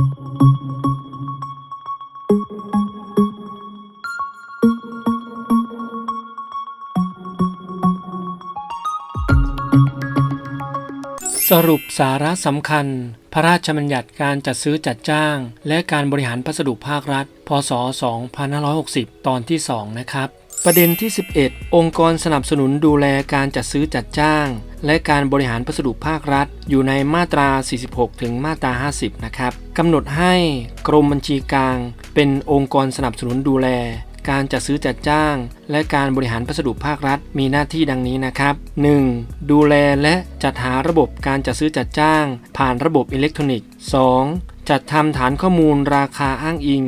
สรุปสาระสำคัญ พระราชบัญญัติการจัดซื้อจัดจ้าง และการบริหารพัสดุภาครัฐ พศ 2560 ตอนที่ 2 นะครับ ประเด็นที่ 11 องค์กรสนับสนุนดูแลการจัดซื้อจัดจ้าง และการบริหารพัสดุภาครัฐ อยู่ในมาตรา 46 ถึงมาตรา 50 นะครับกำหนดให้กรมบัญชีกลาง เป็นองค์กรสนับสนุนดูแล การจัดซื้อจัดจ้าง และการบริหารพัสดุภาครัฐมีหน้าที่ดังนี้นะครับ 1. ดูแลและจัดหาระบบการจัดซื้อจัดจ้าง ผ่านระบบอิเล็กทรอนิกส์ 2. จัดทำฐานข้อมูลราคาอ้างอิง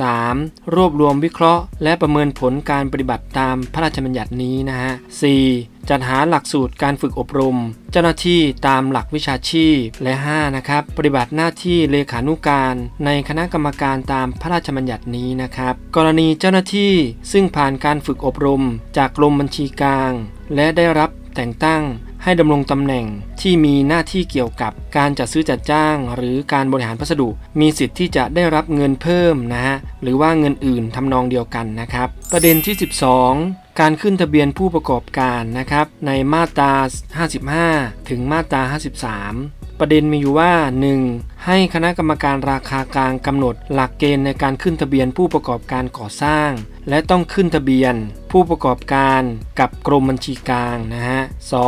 3. รวบรวมวิเคราะห์ และประเมินผลการปฏิบัติตามพระราชบัญญัตินี้นะฮะ 4. จัดหาหลักสูตรการฝึกอบรม เจ้าหน้าที่ตามหลักวิชาชีพและ 5. นะครับ ปฏิบัติหน้าที่เลขานุการในคณะกรรมการตามพระราชบัญญัตินี้นะครับ กรณีเจ้าหน้าที่ซึ่งผ่านการฝึกอบรม จากกรมบัญชีกลาง และได้รับแต่งตั้ง ให้ดำรงตำแหน่งที่มีหน้าที่เกี่ยวกับการจัดซื้อจัดจ้าง หรือการบริหารพัสดุ มีสิทธิ์ที่จะได้รับเงินเพิ่มนะฮะหรือว่าเงินอื่นทำนองเดียวกันนะครับ ประเด็นที่ 12การขึ้นทะเบียนผู้ประกอบการนะครับในมาตรา 55 ถึงมาตรา 53 ประเด็นมีอยู่ว่า 1. ให้คณะกรรมการราคากลางกำหนดหลักเกณฑ์ในการขึ้นทะเบียนผู้ประกอบการก่อสร้าง และต้องขึ้นทะเบียนผู้ประกอบการกับกรมบัญชีกลางนะฮะ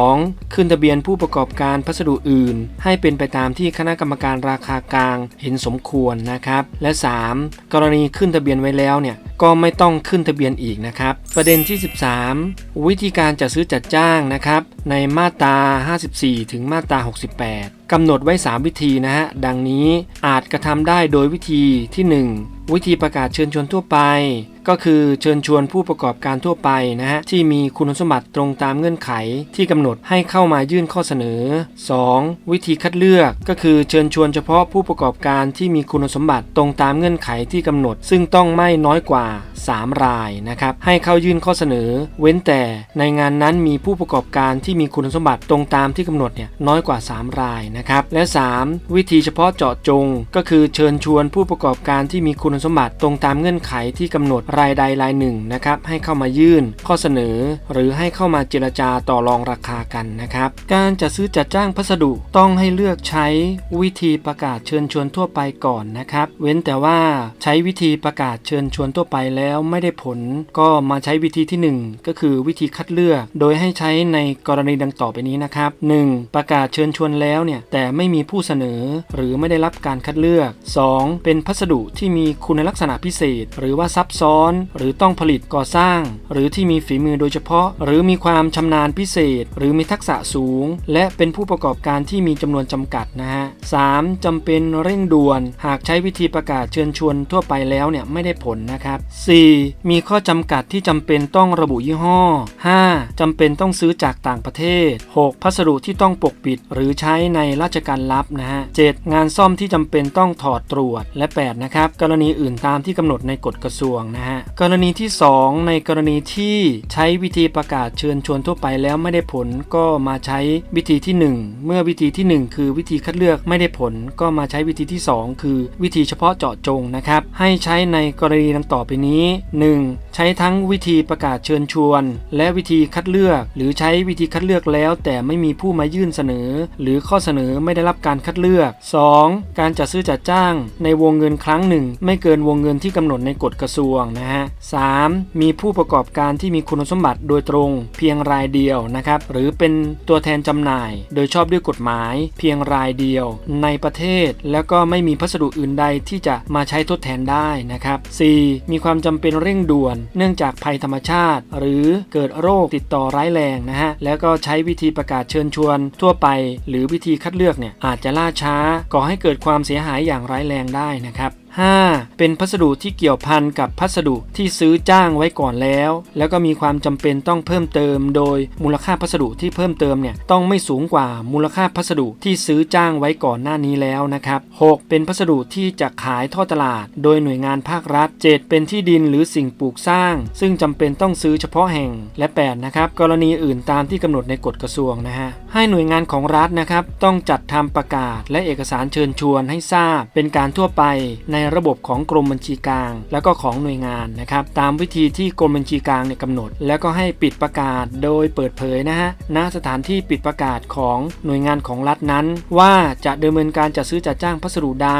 2. ขึ้นทะเบียนผู้ประกอบการพัสดุอื่น ให้เป็นไปตามที่คณะกรรมการราคากลางเห็นสมควรนะครับ และ 3. กรณีขึ้นทะเบียนไว้แล้วเนี่ยก็ไม่ต้องขึ้นทะเบียนอีกนะครับ ประเด็นที่ 13 วิธีการจัดซื้อจัดจ้างนะครับ ในมาตรา 54 ถึงมาตรา 68กำหนดไว้ 3 วิธีนะฮะดังนี้อาจกระทำได้โดยวิธีที่ 1 วิธีประกาศเชิญชวนทั่วไป ก็คือเชิญชวนผู้ประกอบการทั่วไปนะฮะที่มีคุณสมบัติตรงตามเงื่อนไขที่กำหนดให้เข้ามายื่นข้อเสนอ 2. วิธีคัดเลือกก็คือเชิญชวนเฉพาะผู้ประกอบการที่มีคุณสมบัติตรงตามเงื่อนไขที่กำหนด ซึ่งต้องไม่น้อยกว่า 3 รายนะครับให้เข้ายื่นข้อเสนอ เว้นแต่ในงานนั้นมีผู้ประกอบการที่มีคุณสมบัติตรงตามที่กำหนดเนี่ยน้อยกว่า 3 รายนะครับและ 3. วิธีเฉพาะเจาะจง ก็คือเชิญชวนผู้ประกอบการที่มีคุณสมบัติตรงตามเงื่อนไขที่กำหนดรายใดรายหนึ่งนะครับให้เข้ามายื่นข้อเสนอ หรือให้เข้ามาเจรจาต่อรองราคากันนะครับ การจัดซื้อจัดจ้างพัสดุต้องให้เลือกใช้วิธีประกาศเชิญชวนทั่วไปก่อนนะครับ เว้นแต่ว่าใช้วิธีประกาศเชิญชวนทั่วไปแล้วไม่ได้ผล ก็มาใช้วิธีที่หนึ่งก็คือวิธีคัดเลือก โดยให้ใช้ในกรณีดังต่อไปนี้นะครับ 1. ประกาศเชิญชวนแล้วเนี่ยแต่ไม่มีผู้เสนอหรือไม่ได้รับการคัดเลือก 2. เป็นพัสดุที่มีคุณลักษณะพิเศษ หรือว่าซับซ้อนหรือต้องผลิตก่อสร้าง หรือที่มีฝีมือโดยเฉพาะ หรือมีความชำนาญพิเศษ หรือมีทักษะสูง และเป็นผู้ประกอบการที่มีจำนวนจำกัดนะฮะ 3. จำเป็นเร่งด่วน หากใช้วิธีประกาศเชิญชวนทั่วไปแล้วเนี่ยไม่ได้ผลนะครับ 4. มีข้อจำกัดที่จำเป็นต้องระบุยี่ห้อ 5. จำเป็นต้องซื้อจากต่างประเทศ 6. พัสดุที่ต้องปกปิด หรือใช้ในราชการลับนะฮะ 7. งานซ่อมที่จำเป็นต้องถอดตรวจและ 8 นะครับ กรณีอื่นตามที่กำหนดในกฎกระทรวงนะฮะกรณีที่ 2 ในกรณีที่ใช้วิธีประกาศเชิญชวนทั่วไปแล้วไม่ได้ผลก็มาใช้วิธีที่ 1 เมื่อวิธีที่ 1 คือวิธีคัดเลือกไม่ได้ผล ก็มาใช้วิธีที่ 2 คือวิธีเฉพาะเจาะจงนะครับ ให้ใช้ในกรณีดังต่อไปนี้ 1. ใช้ทั้งวิธีประกาศเชิญชวน และวิธีคัดเลือก หรือใช้วิธีคัดเลือกแล้ว แต่ไม่มีผู้มายื่นเสนอ หรือข้อเสนอไม่ได้รับการคัดเลือก 2. การจัดซื้อจัดจ้าง ในวงเงินครั้งหนึ่ง ไม่เกินวงเงินที่กำหนดในกฎกระทรวงนะฮะ 3. มีผู้ประกอบการที่มีคุณสมบัติโดยตรง เพียงรายเดียวนะครับหรือเป็นตัวแทนจำหน่าย โดยชอบด้วยกฎหมาย เพียงรายเดียว ในประเทศ แล้วก็ไม่มีพัสดุอื่นใดที่จะมาใช้ทดแทนได้นะครับ 4. มีความจำเป็นเร่งด่วน เนื่องจากภัยธรรมชาติ หรือเกิดโรคติดต่อร้ายแรงนะฮะแล้วก็ใช้วิธีประกาศเชิญชวน ทั่วไป หรือวิธีคัดเลือกเนี่ยอาจจะล่าช้าก่อให้เกิดความเสียหายอย่างร้ายแรงได้นะครับ 5. เป็นพัสดุที่เกี่ยวพันกับพัสดุที่ซื้อจ้างไว้ก่อนแล้ว แล้วก็มีความจำเป็นต้องเพิ่มเติม โดยมูลค่าพัสดุที่เพิ่มเติมเนี่ยต้องไม่สูงกว่ามูลค่าพัสดุที่ซื้อจ้างไว้ก่อนหน้านี้แล้วนะครับ 6. เป็นพัสดุที่จะขายท่อตลาด โดยหน่วยงานภาครัฐ 7. เป็นที่ดินหรือสิ่งปลูกสร้าง ซึ่งจำเป็นต้องซื้อเฉพาะแห่งและ 8 นะครับ กรณีอื่นตามที่กำหนดในกฎกระทรวงนะฮะให้หน่วยงานของรัฐนะครับต้องจัดทำประกาศและเอกสารเชิญชวนให้ทราบ เป็นการทั่วไปในระบบของกรมบัญชีกลาง แล้วก็ของหน่วยงานนะครับตามวิธีที่กรมบัญชีกลางเนี่ยกำหนด แล้วก็ให้ปิดประกาศโดยเปิดเผยนะฮะณสถานที่ปิดประกาศของหน่วยงานของรัฐนั้น ว่าจะดำเนินการจัดซื้อจัดจ้างพัสดุใด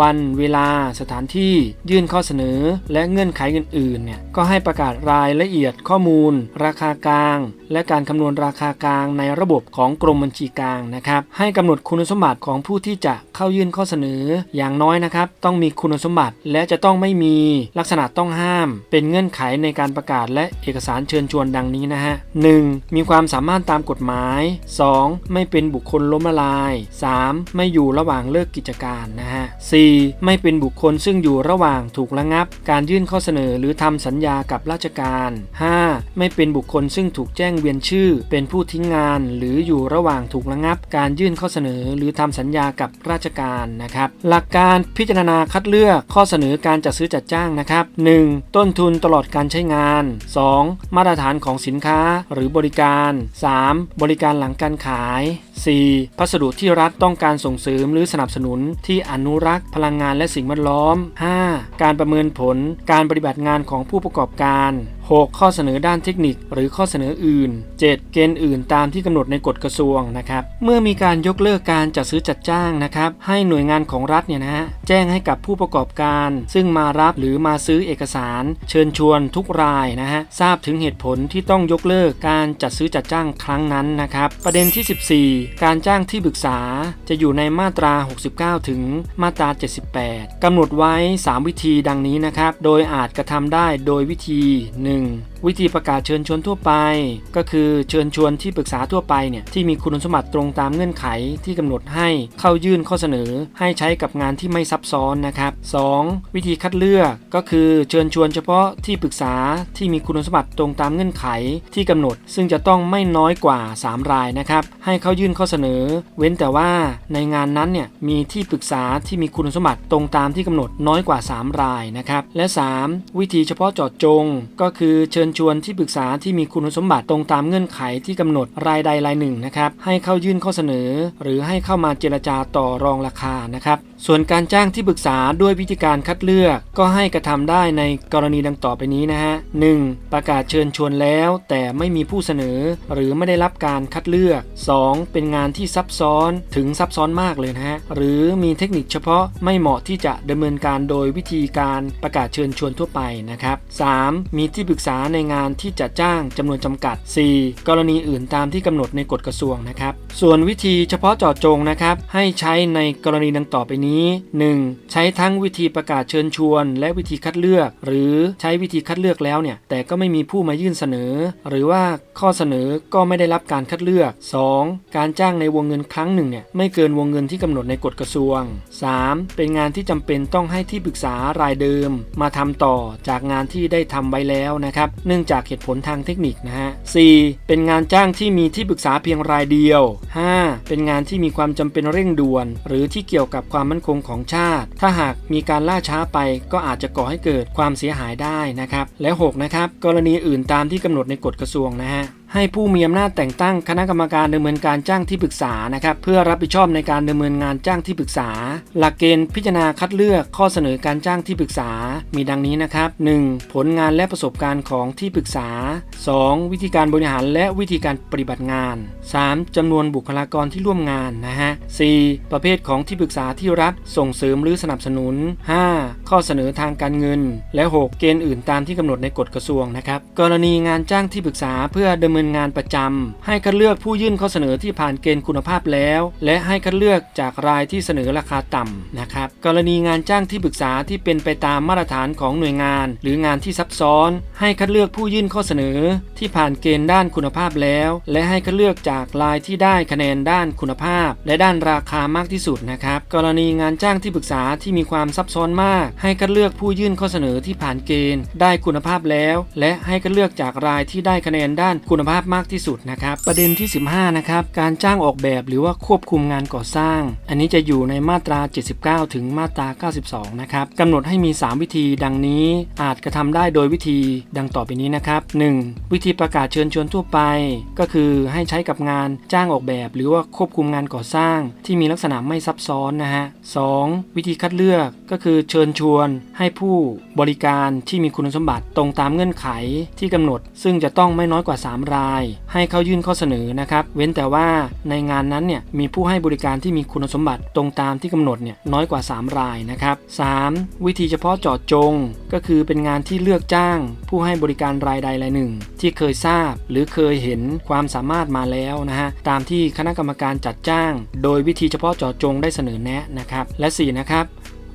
วันเวลาสถานที่ยื่นข้อเสนอ และเงื่อนไขอื่นๆเนี่ยก็ให้ประกาศรายละเอียดข้อมูล ราคากลาง และการคำนวณราคากลางในระบบของกรมบัญชีกลางนะครับให้กำหนดคุณสมบัติของผู้ที่จะเข้ายื่นข้อเสนออย่างน้อยนะครับต้องมีคุุณสมบัติ และจะต้องไม่มีลักษณะต้องห้าม เป็นเงื่อนไขในการประกาศและเอกสารเชิญชวนดังนี้นะฮะ 1. มีความสามารถตามกฎหมาย 2. ไม่เป็นบุคคลล้มละลาย 3. ไม่อยู่ระหว่างเลิกกิจการนะฮะ 4. ไม่เป็นบุคคลซึ่งอยู่ระหว่างถูกระงับ การยื่นข้อเสนอหรือทำสัญญากับราชการ 5. ไม่เป็นบุคคลซึ่งถูกแจ้งเวียนชื่อ เป็นผู้ทิ้งงาน หรืออยู่ระหว่างถูกระงับ การยื่นข้อเสนอหรือทำสัญญากับราชการนะครับ หลักการพิจารณาคัดเลือกข้อเสนอการจัดซื้อจัดจ้างนะครับ 1. ต้นทุนตลอดการใช้งาน 2. มาตรฐานของสินค้าหรือบริการ 3. บริการหลังการขาย 4. พัสดุที่รัฐต้องการส่งเสริมหรือสนับสนุนที่อนุรักษ์พลังงานและสิ่งแวดล้อม 5. การประเมินผล การปฏิบัติงานของผู้ประกอบการ 6. ข้อเสนอด้านเทคนิค หรือข้อเสนออื่น 7. เกณฑ์อื่นตามที่กำหนดในกฎกระทรวงนะครับเมื่อมีการยกเลิกการจัดซื้อจัดจ้างนะครับให้หน่วยงานของรัฐเนี่ยนะฮะแจ้งให้กับผู้ประกอบการ ซึ่งมารับหรือมาซื้อเอกสาร เชิญชวนทุกรายนะฮะทราบถึงเหตุผลที่ต้องยกเลิกการจัดซื้อจัดจ้างครั้งนั้นนะครับประเด็นที่ 14 การจ้างที่ปรึกษาจะอยู่ในมาตรา 69 ถึงมาตรา 78กำหนดไว้ 3 วิธีดังนี้นะครับโดยอาจกระทำได้โดยวิธี 1. วิธีประกาศเชิญชวนทั่วไป ก็คือเชิญชวนที่ปรึกษาทั่วไปเนี่ยที่มีคุณสมบัติตรงตามเงื่อนไขที่กำหนดให้เข้ายื่นข้อเสนอให้ใช้กับงานที่ไม่ซับซ้อนนะครับ 2. วิธีคัดเลือกก็คือเชิญชวนเฉพาะที่ปรึกษาที่มีคุณสมบัติตรงตามเงื่อนไขที่กำหนด ซึ่งจะต้องไม่น้อยกว่า 3 รายนะครับ ให้เข้ายื่นข้อเสนอ เว้นแต่ว่าในงานนั้นเนี่ยมีที่ปรึกษาที่มีคุณสมบัติตรงตามที่กำหนดน้อยกว่า 3 รายนะครับ และ 3. วิธีเฉพาะเจาะจงก็คือือเชิญชวนที่ปรึกษาที่มีคุณสมบัติตรงตามเงื่อนไขที่กำหนดรายใดรายหนึ่งนะครับให้เข้ายื่นข้อเสนอ หรือให้เข้ามาเจรจาต่อรองราคานะครับส่วนการจ้างที่ปรึกษาด้วยวิธีการคัดเลือก ก็ให้กระทำได้ในกรณีดังต่อไปนี้นะฮะ 1. ประกาศเชิญชวนแล้ว แต่ไม่มีผู้เสนอ หรือไม่ได้รับการคัดเลือก 2. เป็นงานที่ซับซ้อนถึงซับซ้อนมากเลยนะฮะ หรือมีเทคนิคเฉพาะไม่เหมาะที่จะดำเนินการโดยวิธีการประกาศเชิญชวนทั่วไปนะครับ 3. มีที่ปรึกึกษาในงานที่จะจ้างจำนวนจำกัด 4. กรณีอื่นตามที่กำหนดในกฎกระทรวงนะครับ ส่วนวิธีเฉพาะเจาะจงนะครับ ให้ใช้ในกรณีดังต่อไปนี้ 1. ใช้ทั้งวิธีประกาศเชิญชวน และวิธีคัดเลือก หรือใช้วิธีคัดเลือกแล้วเนี่ย แต่ก็ไม่มีผู้มายื่นเสนอ หรือว่าข้อเสนอก็ไม่ได้รับการคัดเลือก 2. การจ้างในวงเงินครั้งหนึ่งเนี่ยไม่เกินวงเงินที่กำหนดในกฎกระทรวง 3. เป็นงานที่จำเป็นต้องให้ที่ปรึกษารายเดิม มาทำต่อจากงานที่ได้ทำไว้แล้วนะครับ เนื่องจากเหตุผลทางเทคนิคนะฮะ 4. เป็นงานจ้างที่มีที่ปรึกษาเพียงรายเดียว 5. เป็นงานที่มีความจำเป็นเร่งด่วน หรือที่เกี่ยวกับความมั่นคงของชาติ ถ้าหากมีการล่าช้าไปก็อาจจะก่อให้เกิดความเสียหายได้นะครับ และ 6 นะครับ กรณีอื่นตามที่กำหนดในกฎกระทรวงนะฮะ ให้ผู้มีอำนาจแต่งตั้งคณะกรรมการดำเนินการจ้างที่ปรึกษานะครับเพื่อรับผิดชอบในการดำเนินงานจ้างที่ปรึกษา หลักเกณฑ์พิจารณาคัดเลือกข้อเสนอการจ้างที่ปรึกษา มีดังนี้นะครับ 1. ผลงานและประสบการณ์ของที่ปรึกษา 2. วิธีการบริหารและวิธีการปฏิบัติงาน 3. จำนวนบุคลากรที่ร่วมงานนะฮะ 4. ประเภทของที่ปรึกษาที่รัฐส่งเสริมหรือสนับสนุน 5. ข้อเสนอทางการเงิน และ 6 เกณฑ์อื่นตามที่กำหนดในกฎกระทรวงนะครับกรณีงานจ้างที่ปรึกษาเพื่อดำเนินงานประจำให้คัดเลือกผู้ยื่นข้อเสนอที่ผ่านเกณฑ์คุณภาพแล้ว และให้คัดเลือกจากรายที่เสนอราคาต่ำนะครับกรณีงานจ้างที่ปรึกษาที่เป็นไปตามมาตรฐานของหน่วยงาน หรืองานที่ซับซ้อน ให้คัดเลือกผู้ยื่นข้อเสนอที่ผ่านเกณฑ์ด้านคุณภาพแล้ว และให้คัดเลือกจากรายที่ได้คะแนนด้านคุณภาพ และด้านราคามากที่สุดนะครับกรณีงานจ้างที่ปรึกษาที่มีความซับซ้อนมาก ให้คัดเลือกผู้ยื่นข้อเสนอที่ผ่านเกณฑ์ ได้คุณภาพแล้ว และให้คัดเลือกจากรายที่ได้คะแนนด้านคุณภาพมากที่สุดนะครับ ประเด็นที่ 15 นะครับ การจ้างออกแบบหรือว่าควบคุมงานก่อสร้าง อันนี้จะอยู่ในมาตรา 79 ถึงมาตรา 92 นะครับกำหนดให้มี 3 วิธีดังนี้อาจกระทำได้โดยวิธีดังต่อไปนี้นะครับ 1. วิธีประกาศเชิญชวนทั่วไป ก็คือให้ใช้กับงานจ้างออกแบบ หรือว่าควบคุมงานก่อสร้าง ที่มีลักษณะไม่ซับซ้อนนะฮะ 2. วิธีคัดเลือกก็คือเชิญชวนให้ผู้บริการที่มีคุณสมบัติตรงตามเงื่อนไขที่กำหนด ซึ่งจะต้องไม่น้อยกว่า 3 ราย ให้เข้ายื่นข้อเสนอนะครับเว้นแต่ว่าในงานนั้นเนี่ยมีผู้ให้บริการที่มีคุณสมบัติตรงตามที่กำหนดเนี่ยน้อยกว่า 3 รายนะครับ 3. วิธีเฉพาะเจาะจง ก็คือเป็นงานที่เลือกจ้าง ผู้ให้บริการรายใดรายหนึ่ง ที่เคยทราบหรือเคยเห็นความสามารถมาแล้วนะฮะตามที่คณะกรรมการจัดจ้าง โดยวิธีเฉพาะเจาะจงได้เสนอแนะนะครับและ4นะครับ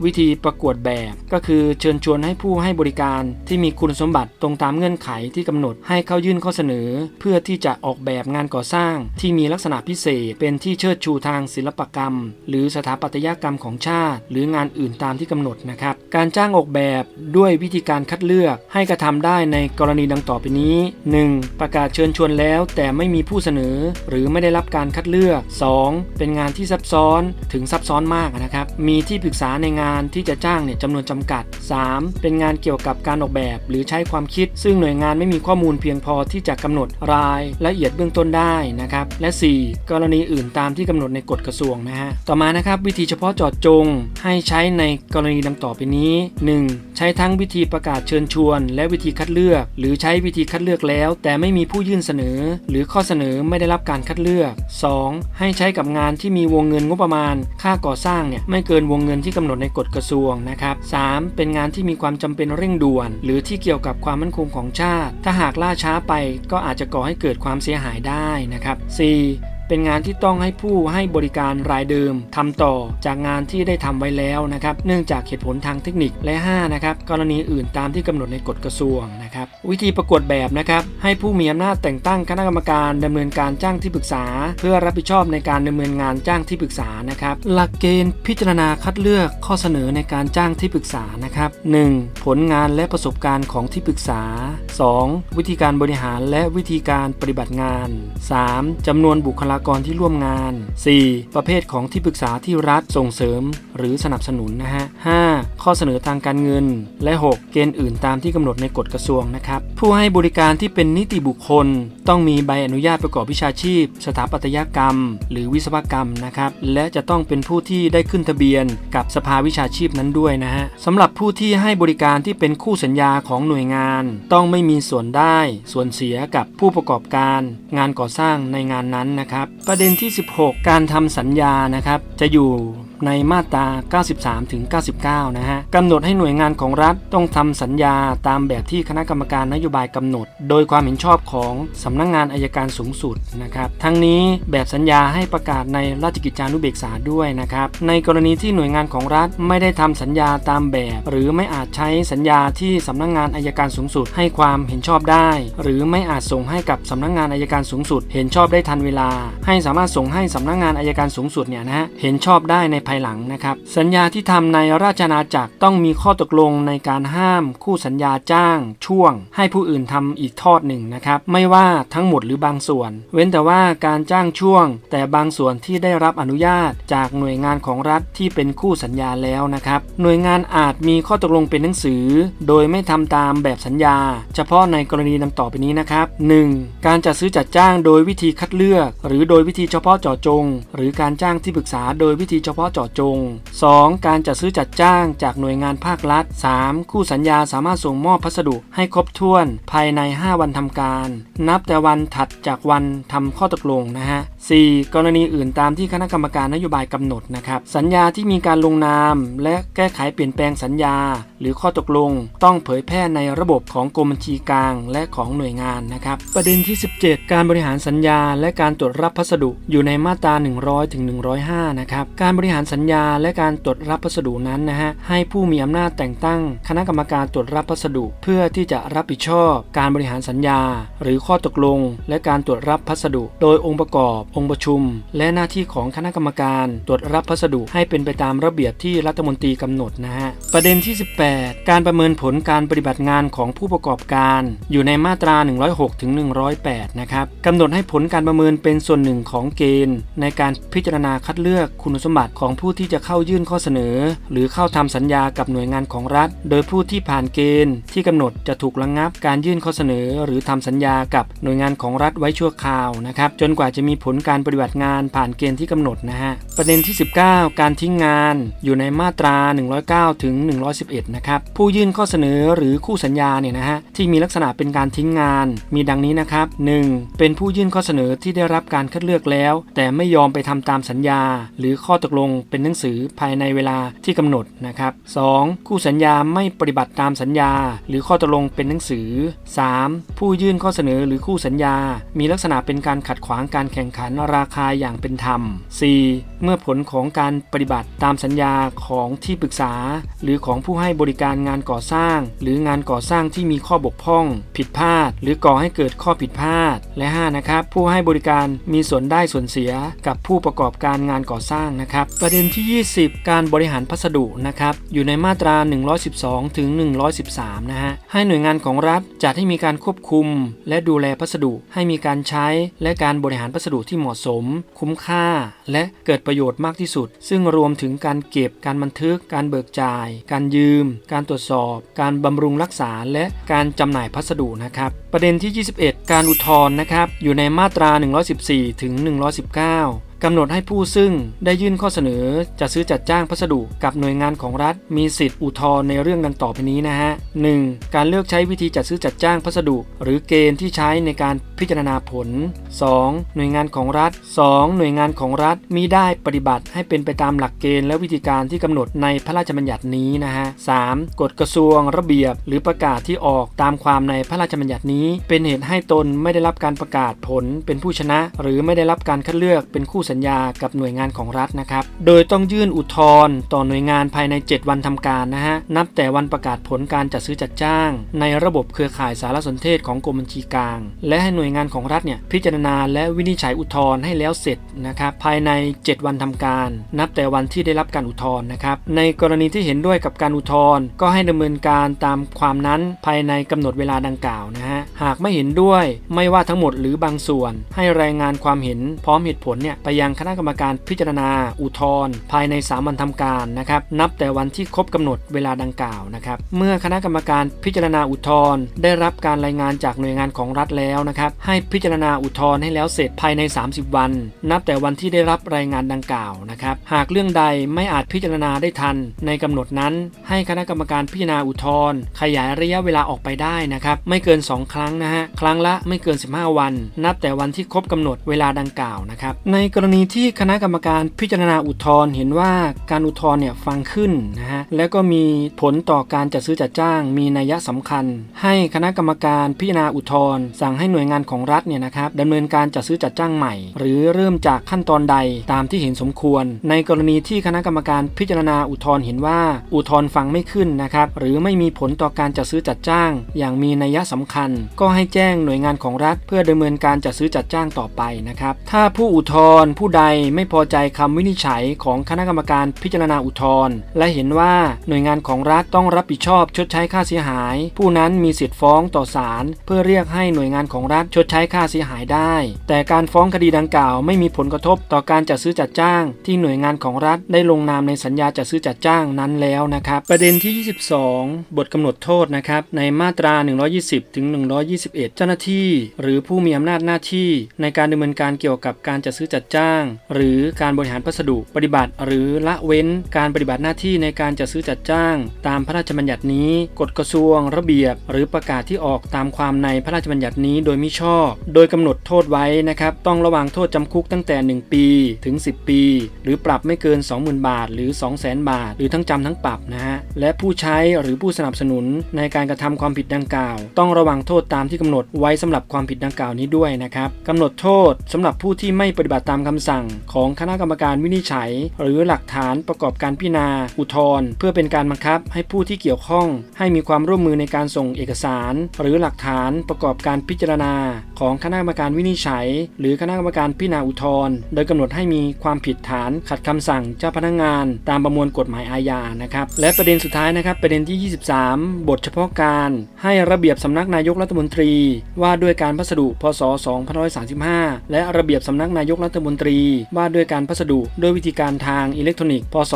วิธีประกวดแบบ ก็คือเชิญชวนให้ผู้ให้บริการที่มีคุณสมบัติตรงตามเงื่อนไขที่กำหนดให้เข้ายื่นข้อเสนอ เพื่อที่จะออกแบบงานก่อสร้าง ที่มีลักษณะพิเศษ เป็นที่เชิดชูทางศิลปกรรม หรือสถาปัตยกรรมของชาติ หรืองานอื่นตามที่กำหนดนะครับ การจ้างออกแบบด้วยวิธีการคัดเลือกให้กระทำได้ในกรณีดังต่อไปนี้ 1. ประกาศเชิญชวนแล้ว แต่ไม่มีผู้เสนอ หรือไม่ได้รับการคัดเลือก 2. เป็นงานที่ซับซ้อนถึงซับซ้อนมากนะครับมีที่ปรึกษาในงานานที่จะจ้างเนี่ยจำนวนจำกัด 3. เป็นงานเกี่ยวกับการออกแบบ หรือใช้ความคิด ซึ่งหน่วยงานไม่มีข้อมูลเพียงพอที่จะกำหนดรายละเอียดเบื้องต้นได้นะครับและ 4. กรณีอื่นตามที่กำหนดในกฎกระทรวงนะฮะต่อมานะครับวิธีเฉพาะเจาะจง ให้ใช้ในกรณีดังต่อไปนี้ 1. ใช้ทั้งวิธีประกาศเชิญชวน และวิธีคัดเลือก หรือใช้วิธีคัดเลือกแล้ว แต่ไม่มีผู้ยื่นเสนอ หรือข้อเสนอไม่ได้รับการคัดเลือก 2. ให้ใช้กับงานที่มีวงเงินงบประมาณ ค่าก่อสร้างเนี่ยไม่เกินวงเงินที่กำหนดในกฎกระทรวงนะครับ 3. เป็นงานที่มีความจำเป็นเร่งด่วน หรือที่เกี่ยวกับความมั่นคงของชาติ ถ้าหากล่าช้าไปก็อาจจะก่อให้เกิดความเสียหายได้นะครับ 4. เป็นงานที่ต้องให้ผู้ให้บริการรายเดิมทำต่อจากงานที่ได้ทำไว้แล้วนะครับ เนื่องจากเหตุผลทางเทคนิคและ 5 นะครับ กรณีอื่นตามที่กำหนดในกฎกระทรวงนะครับ วิธีประกวดแบบนะครับ ให้ผู้มีอำนาจแต่งตั้งคณะกรรมการดำเนินการจ้างที่ปรึกษา เพื่อรับผิดชอบในการดำเนินงานจ้างที่ปรึกษานะครับ หลักเกณฑ์พิจารณาคัดเลือกข้อเสนอในการจ้างที่ปรึกษานะครับ 1. ผลงานและประสบการณ์ของที่ปรึกษา 2. วิธีการบริหารและวิธีการปฏิบัติงาน 3. จำนวนบุคลากรที่ร่วมงาน 4. ประเภทของที่ปรึกษาที่รัฐส่งเสริม หรือสนับสนุนนะฮะ 5. ข้อเสนอทางการเงิน และ 6. เกณฑ์อื่นตามที่กำหนดในกฎกระทรวงนะครับ ผู้ให้บริการที่เป็นนิติบุคคล ต้องมีใบอนุญาตประกอบวิชาชีพ สถาปัตยกรรม หรือวิศวกรรมนะครับ และจะต้องเป็นผู้ที่ได้ขึ้นทะเบียน กับสภาวิชาชีพนั้นด้วยนะฮะสำหรับผู้ที่ให้บริการที่เป็นคู่สัญญาของหน่วยงาน ต้องไม่มีส่วนได้ ส่วนเสียกับผู้ประกอบการ งานก่อสร้างในงานนั้นนะครับประเด็นที่ 16 การทำสัญญานะครับ จะอยู่ ในมาตรา 93 ถึง 99 นะฮะกำหนดให้หน่วยงานของรัฐต้องทำสัญญาตามแบบที่คณะกรรมการนโยบายกำหนด โดยความเห็นชอบของสำนักงงานอายการสูงสุดนะครับทั้งนี้แบบสัญญาให้ประกาศในราชกิจจานุเบกษาด้วยนะครับในกรณีที่หน่วยงานของรัฐไม่ได้ทำสัญญาตามแบบ หรือไม่อาจใช้สัญญาที่สำนักงงานอายการสูงสุดให้ความเห็นชอบได้ หรือไม่อาจส่งให้กับสำนักงงานอายการสูงสุด เห็นชอบได้ทันเวลา ให้สามารถส่งให้สำนักงงานอายการสูงสุดเนี่ยนะฮะเห็นชอบได้ในภายหลังนะครับ สัญญาที่ทำในราชอาณาจักรต้องมีข้อตกลงในการห้ามคู่สัญญาจ้าง ช่วง ให้ผู้อื่นทำอีกทอดหนึ่งนะครับไม่ว่าทั้งหมดหรือบางส่วน เว้นแต่ว่าการจ้างช่วง แต่บางส่วนที่ได้รับอนุญาตจากหน่วยงานของรัฐที่เป็นคู่สัญญาแล้วนะครับหน่วยงานอาจมีข้อตกลงเป็นหนังสือ โดยไม่ทำตามแบบสัญญา เฉพาะในกรณีดังต่อไปนี้นะครับ 1. การจัดซื้อจัดจ้างโดยวิธีคัดเลือก หรือโดยวิธีเฉพาะเจาะจง หรือการจ้างที่ปรึกษาโดยวิธีเฉพาะเจาะจง 2. การจัดซื้อจัดจ้างจากหน่วยงานภาครัฐ 3. คู่สัญญาสามารถส่งมอบพัสดุให้ครบถ้วน ภายใน 5 วันทำการ นับแต่วันถัดจากวันทำข้อตกลงนะฮะ 4. กรณีอื่นตามที่คณะกรรมการนโยบายกำหนดนะครับ สัญญาที่มีการลงนาม และแก้ไขเปลี่ยนแปลงสัญญา หรือข้อตกลง ต้องเผยแพร่ในระบบของกรมบัญชีกลาง และของหน่วยงานนะครับ ประเด็นที่ 17 การบริหารสัญญา และการตรวจรับพัสดุอยู่ในมาตรา 100ถึง105 นะครับ การบริหารสัญญาและการตรวจรับพัสดุนั้นนะฮะให้ผู้มีอำนาจแต่งตั้ง คณะกรรมการตรวจรับพัสดุ เพื่อที่จะรับผิดชอบ การบริหารสัญญา หรือข้อตกลง และการตรวจรับพัสดุ โดยองค์ประกอบ องค์ประชุม และหน้าที่ของคณะกรรมการ ตรวจรับพัสดุให้เป็นไปตามระเบียบที่รัฐมนตรีกำหนดนะฮะประเด็นที่ 18 การประเมินผลการปฏิบัติงานของผู้ประกอบการ อยู่ในมาตรา 106ถึง108 นะครับกำหนดให้ผลการประเมินเป็นส่วนหนึ่งของเกณฑ์ ในการพิจารณาคัดเลือกคุณสมบัติของผู้ที่จะเข้ายื่นข้อเสนอ หรือเข้าทำสัญญากับหน่วยงานของรัฐ โดยผู้ที่ผ่านเกณฑ์ ที่กำหนดจะถูกระงงับการยื่นข้อเสนอ หรือทำสัญญากับหน่วยงานของรัฐไว้ชั่วคราวนะครับจนกว่าจะมีผลการปฏิบัติงานผ่านเกณฑ์ที่กำหนดนะฮะประเด็นที่ 19 การทิ้งงานอยู่ในมาตรา 109 ถึง 111 นะครับผู้ยื่นข้อเสนอหรือคู่สัญญาเนี่ยนะฮะที่มีลักษณะเป็นการทิ้งงาน มีดังนี้นะครับ 1. เป็นผู้ยื่นข้อเสนอที่ได้รับการคัดเลือกแล้ว แต่ไม่ยอมไปทำตามสัญญา หรือข้อตกลงเป็นหนังสือภายในเวลาที่กำหนดนะครับ 2. คู่สัญญาไม่ปฏิบัติตามสัญญา หรือข้อตกลงเป็นหนังสือ 3. ผู้ยื่นข้อเสนอหรือคู่สัญญา มีลักษณะเป็นการขัดขวางการแข่งขันราคาอย่างเป็นธรรม 4. เมื่อผลของการปฏิบัติตามสัญญาของที่ปรึกษา หรือของผู้ให้บริการงานก่อสร้าง หรืองานก่อสร้างที่มีข้อบกพร่อง ผิดพลาด หรือก่อให้เกิดข้อผิดพลาด และ 5 นะครับ ผู้ให้บริการมีส่วนได้ส่วนเสียกับผู้ประกอบการงานก่อสร้างนะครับประเด็นที่ 20 การบริหารพัสดุนะครับอยู่ในมาตรา 112 ถึง 113 นะฮะให้หน่วยงานของรัฐจัดให้มีการควบคุม และดูแลพัสดุให้มีการใช้ และการบริหารพัสดุที่เหมาะสม คุ้มค่า และเกิดประโยชน์มากที่สุด ซึ่งรวมถึงการเก็บการบันทึก การเบิกจ่าย การยืม การตรวจสอบ การบำรุงรักษาและการจำหน่ายพัสดุนะครับประเด็นที่ 21 การอุทธรณ์นะครับอยู่ในมาตรา 114 ถึง 119 กำหนดให้ผู้ซึ่งได้ยื่นข้อเสนอจะซื้อจัดจ้างพัสดุกับหน่วยงานของรัฐ มีสิทธิ์อุทธรณ์ในเรื่องดังต่อไปนี้นะฮะ 1. การเลือกใช้วิธีจัดซื้อจัดจ้างพัสดุ หรือเกณฑ์ที่ใช้ในการพิจารณาผล 2. หน่วยงานของรัฐ 2. หน่วยงานของรัฐมิได้ปฏิบัติให้เป็นไปตามหลักเกณฑ์และวิธีการที่กำหนดในพระราชบัญญัตินี้นะฮะ 3. กฎกระทรวงระเบียบ หรือประกาศที่ออกตามความในพระราชบัญญัตินี้ เป็นเหตุให้ตนไม่ได้รับการประกาศผล เป็นผู้ชนะ หรือไม่ได้รับการคัดเลือกเป็นคู่สัญญากับหน่วยงานของรัฐนะครับ โดยต้องยื่นอุทธรณ์ต่อหน่วยงานภายใน 7 วันทำการนะฮะ นับแต่วันประกาศผลการจัดซื้อจัดจ้าง ในระบบเครือข่ายสารสนเทศของกรมบัญชีกลาง และให้หน่วยงานของรัฐเนี่ยพิจารณาและวินิจฉัยอุทธรณ์ให้แล้วเสร็จนะครับภายใน 7 วันทำการ นับแต่วันที่ได้รับการอุทธรณ์นะครับ ในกรณีที่เห็นด้วยกับการอุทธรณ์ก็ให้ดำเนินการตามความนั้นภายในกำหนดเวลาดังกล่าวนะฮะหากไม่เห็นด้วยไม่ว่าทั้งหมดหรือบางส่วน ให้รายงานความเห็นพร้อมเหตุผลเนี่ยไปยังคณะกรรมการพิจารณา อุทธรณ์ภายใน 3 วันทำการนะครับนับแต่วันที่ครบกำหนดเวลาดังกล่าวนะครับเมื่อคณะกรรมการพิจารณาอุทธรณ์ได้รับการรายงานจากหน่วยงานของรัฐแล้วนะครับให้พิจารณาอุทธรณ์ให้แล้วเสร็จภายใน 30 วัน นับแต่วันที่ได้รับรายงานดังกล่าวนะครับหากเรื่องใดไม่อาจพิจารณาได้ทัน ในกำหนดนั้น ให้คณะกรรมการพิจารณาอุทธรณ์ขยายระยะเวลาออกไปได้นะครับไม่เกิน 2 ครั้งนะฮะครั้งละไม่เกิน 15 วัน นับแต่วันที่ครบกำหนดเวลาดังกล่าวนะครับในกรณีที่คณะกรรมการพิจารณาอุทธรณ์เห็นว่าการอุทธรณ์เนี่ยฟังขึ้นนะฮะและก็มีผลต่อการจัดซื้อจัดจ้าง มีนัยสำคัญ ให้คณะกรรมการพิจารณาอุทธรณ์สั่งให้หน่วยงานของรัฐเนี่ยนะครับดำเนินการจัดซื้อจัดจ้างใหม่ หรือเริ่มจากขั้นตอนใดตามที่เห็นสมควร ในกรณีที่คณะกรรมการพิจารณาอุทธรณ์เห็นว่าอุทธรณ์ฟังไม่ขึ้นนะครับหรือไม่มีผลต่อการจัดซื้อจัดจ้าง อย่างมีนัยสำคัญ ก็ให้แจ้งหน่วยงานของรัฐ เพื่อดำเนินการจัดซื้อจัดจ้างต่อไปนะครับถ้าผู้อุทธรณ์ผู้ใดไม่พอใจคำวินิจฉัยของคณะกรรมการพิจารณาอุทธรณ์และเห็นว่าหน่วยงานของรัฐต้องรับผิดชอบชดใช้ค่าเสียหาย ผู้นั้นมีสิทธิ์ฟ้องต่อศาลเพื่อเรียกให้หน่วยงานของรัฐชดใช้ค่าเสียหายได้ แต่การฟ้องคดีดังกล่าวไม่มีผลกระทบต่อการจัดซื้อจัดจ้าง ที่หน่วยงานของรัฐได้ลงนามในสัญญาจัดซื้อจัดจ้างนั้นแล้วนะครับ ประเด็นที่ 22 บทกำหนดโทษนะครับในมาตรา 120ถึง121 เจ้าหน้าที่ หรือผู้มีอำนาจหน้าที่ในการดำเนินการเกี่ยวกับการจัดซื้อจัดจ้างหรือการบริหารพัสดุ ปฏิบัติ หรือละเว้นการปฏิบัติหน้าที่ในการจัดซื้อจัดจ้าง ตามพระราชบัญญัตินี้ กฎกระทรวง ระเบียบ หรือประกาศที่ออกตามความในพระราชบัญญัตินี้โดยมิชอบ โดยกำหนดโทษไว้นะครับ ต้องระวังโทษจำคุกตั้งแต่ 1 ปีถึง 10 ปี หรือปรับไม่เกิน 20,000 บาท หรือ 200,000 บาท หรือทั้งจำทั้งปรับนะฮะ และผู้ใช้หรือผู้สนับสนุนในการกระทำความผิดดังกล่าว ต้องระวังโทษตามที่กำหนดไว้สำหรับความผิดดังกล่าวนี้ด้วยนะครับกำหนดโทษสำหรับผู้ที่ไม่ปฏิบัติตามคคำสั่งของคณะกรรมการวินิจฉัย หรือหลักฐานประกอบการพิจารณา อุทธรณ์เพื่อเป็นการบังคับให้ผู้ที่เกี่ยวข้อง ให้มีความร่วมมือในการส่งเอกสาร หรือหลักฐานประกอบการพิจารณา ของคณะกรรมการวินิจฉัย หรือคณะกรรมการพิจารณาอุทธรณ์โดยกำหนดให้มีความผิดฐานขัดคำสั่งเจ้าพนักงาน ตามประมวลกฎหมายอาญานะครับและประเด็นสุดท้ายนะครับประเด็นที่ 23 บทเฉพาะการ ให้ระเบียบสำนักนายกรัฐมนตรี ว่าด้วยการพัสดุพศ 2535 และระเบียบสำนักนายกรัฐมนตรีว่าด้วยการพัสดุด้วยวิธีการทางอิเล็กทรอนิกส์ พศ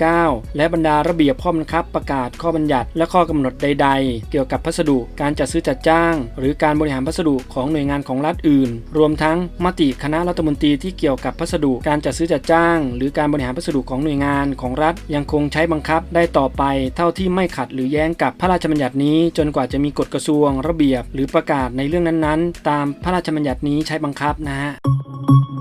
2549 และบรรดาระเบียบข้อบังคับประกาศข้อบัญญัติ และข้อกำหนดใด ๆ เกี่ยวกับพัสดุการจัดซื้อจัดจ้าง หรือการบริหารพัสดุของหน่วยงานของรัฐอื่น รวมทั้งมติคณะรัฐมนตรีที่เกี่ยวกับพัสดุการจัดซื้อจัดจ้าง หรือการบริหารพัสดุของหน่วยงานของรัฐ ยังคงใช้บังคับได้ต่อไป เท่าที่ไม่ขัดหรือแย้งกับพระราชบัญญัตินี้ จนกว่าจะมีกฎกระทรวง ระเบียบ หรือประกาศในเรื่องนั้นๆ ตามพระราชบัญญัตินี้ใช้บังคับนะฮะ Thank you.